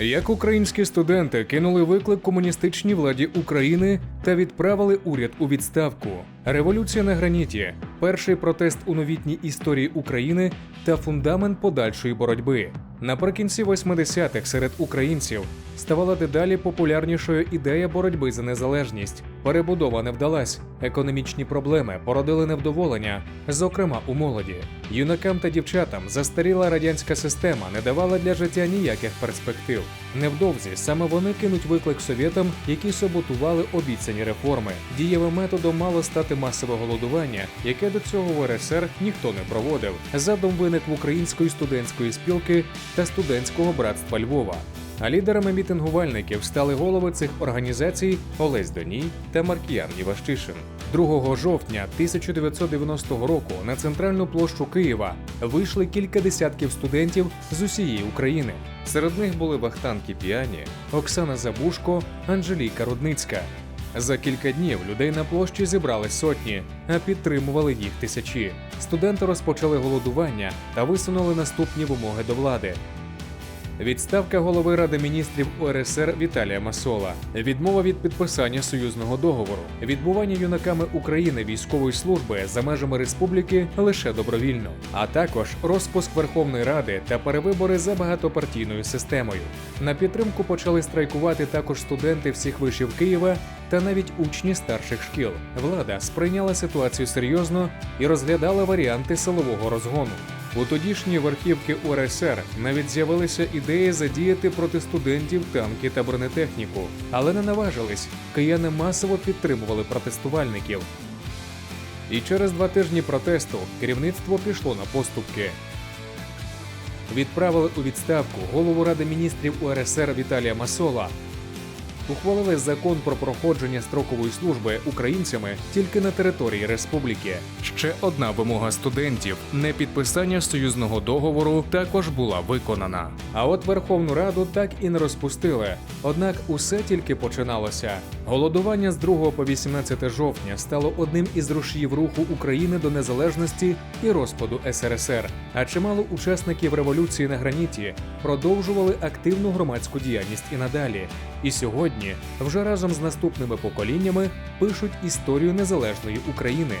Як українські студенти кинули виклик комуністичній владі України та відправили уряд у відставку. Революція на граніті, перший протест у новітній історії України та фундамент подальшої боротьби. Наприкінці 80-х серед українців ставала дедалі популярнішою ідея боротьби за незалежність. Перебудова не вдалась, економічні проблеми породили невдоволення, зокрема у молоді. Юнакам та дівчатам застаріла радянська система не давала для життя ніяких перспектив. Невдовзі саме вони кинуть виклик совєтам, які саботували обіцяні реформи. Дієвим методом мало стати масове голодування, яке до цього в РСР ніхто не проводив. Задум виник в української студентської спілки та студентського братства Львова. А лідерами мітингувальників стали голови цих організацій Олесь Доній та Маркіян Єващишин. 2 жовтня 1990 року на центральну площу Києва вийшли кілька десятків студентів з усієї України. Серед них були Вахтан Кіпіані, Оксана Забушко, Анжеліка Рудницька. За кілька днів людей на площі зібрали сотні, а підтримували їх тисячі. Студенти розпочали голодування та висунули наступні вимоги до влади. Відставка голови Ради міністрів УРСР Віталія Масола, відмова від підписання союзного договору, відбування юнаками України військової служби за межами республіки лише добровільно, а також розпуск Верховної Ради та перевибори за багатопартійною системою. На підтримку почали страйкувати також студенти всіх вишів Києва та навіть учні старших шкіл. Влада сприйняла ситуацію серйозно і розглядала варіанти силового розгону. У тодішній верхівки УРСР навіть з'явилися ідеї задіяти проти студентів танки та бронетехніку, але не наважились. Кияни масово підтримували протестувальників. І через два тижні протесту керівництво пішло на поступки. Відправили у відставку голову Ради міністрів УРСР Віталія Масола. Ухвалили закон про проходження строкової служби українцями тільки на території республіки. Ще одна вимога студентів не підписання союзного договору також була виконана. А от Верховну Раду так і не розпустили. Однак усе тільки починалося. Голодування з 2 по 18 жовтня стало одним із рушіїв руху України до незалежності і розпаду СРСР. А чимало учасників революції на граніті продовжували активну громадську діяльність і надалі. І сьогодні вже разом з наступними поколіннями пишуть історію незалежної України.